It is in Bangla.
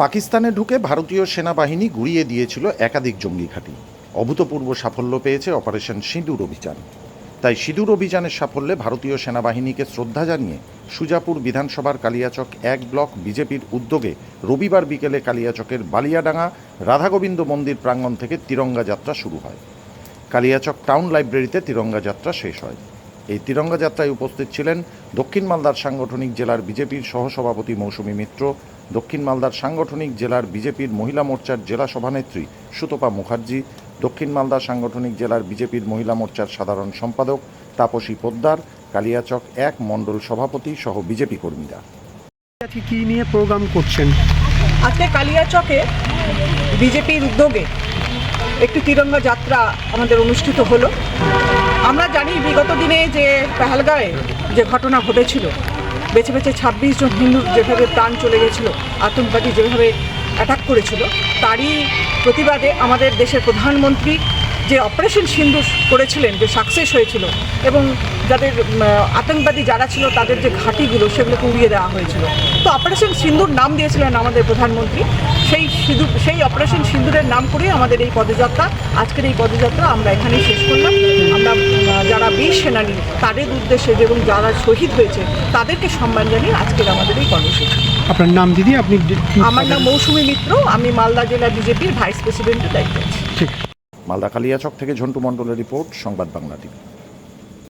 পাকিস্তানে ঢুকে ভারতীয় সেনাবাহিনী গুড়িয়ে দিয়েছিল একাধিক জঙ্গি ঘাঁটি। অভূতপূর্ব সাফল্য পেয়েছে অপারেশন সিঁদুর অভিযান। তাই সিঁদুর অভিযানের সাফল্যে ভারতীয় সেনাবাহিনীকে শ্রদ্ধা জানিয়ে সুজাপুর বিধানসভার কালিয়াচক এক ব্লক বিজেপির উদ্যোগে রবিবার বিকেলে কালিয়াচকের বালিয়াডাঙ্গা রাধাগোবিন্দ মন্দির প্রাঙ্গণ থেকে তিরঙ্গা যাত্রা শুরু হয়। কালিয়াচক টাউন লাইব্রেরিতে তিরঙ্গা যাত্রা শেষ হয়। এই তিরঙ্গা যাত্রায় উপস্থিত ছিলেন দক্ষিণ মালদার সাংগঠনিক জেলার বিজেপির সহসভাপতি মৌসুমী মিত্র দক্ষিণ মালদার সাংগঠনিক জেলার বিজেপির মহিলা মোর্চার জেলা সভানেত্রী সুতপা মুখার্জি দক্ষিণ মালদা সাংগঠনিক জেলার বিজেপির মহিলা মোর্চার সাধারণ সম্পাদক তাপসী পোদ্দার কালিয়াচক এক মণ্ডল সভাপতি সহ বিজেপি কর্মীরা। আজকে কি নিয়ে প্রোগ্রাম করছেন? আজকে কালিয়াচকে বিজেপির উদ্যোগে একটি তিরঙ্গা যাত্রা আমাদের অনুষ্ঠিত হলো। আমরা জানি বিগত দিনে যে পেহেলগাঁয়ে যে ঘটনা ঘটেছিল বেছে বেছে ছাব্বিশ জন হিন্দুর যেভাবে প্রাণ চলে গেছিল, আতঙ্কবাদী যেভাবে অ্যাটাক করেছিল, তারই প্রতিবাদে আমাদের দেশের প্রধানমন্ত্রী যে অপারেশন সিন্ধু করেছিলেন যে সাকসেস হয়েছিল এবং যাদের আতঙ্কবাদী যারা ছিল তাদের যে ঘাঁটিগুলো সেগুলোকে উড়িয়ে দেওয়া হয়েছিল। তো অপারেশন সিন্ধুর নাম দিয়েছিলেন আমাদের প্রধানমন্ত্রী। সেই সিঁদুর সেই অপারেশন সিন্ধুরের নাম করেই আমাদের এই পদযাত্রা আজকের এই পদযাত্রা আমরা এখানেই শেষ করলাম। আমরা যারা বীর সেনানী তাদের উদ্দেশ্যে এবং যারা শহীদ হয়েছে তাদেরকে সম্মান জানিয়ে আজকের আমাদের এই কর্মসূচি। আপনার নাম দিদি আপনি আমার নাম মৌসুমী মিত্র আমি মালদা জেলা বিজেপির ভাইস প্রেসিডেন্টের দায়িত্ব আছি। ঠিক মালদা কালিয়াচক থেকে ঝন্টু মণ্ডলের রিপোর্ট সংবাদ বাংলা টিভি।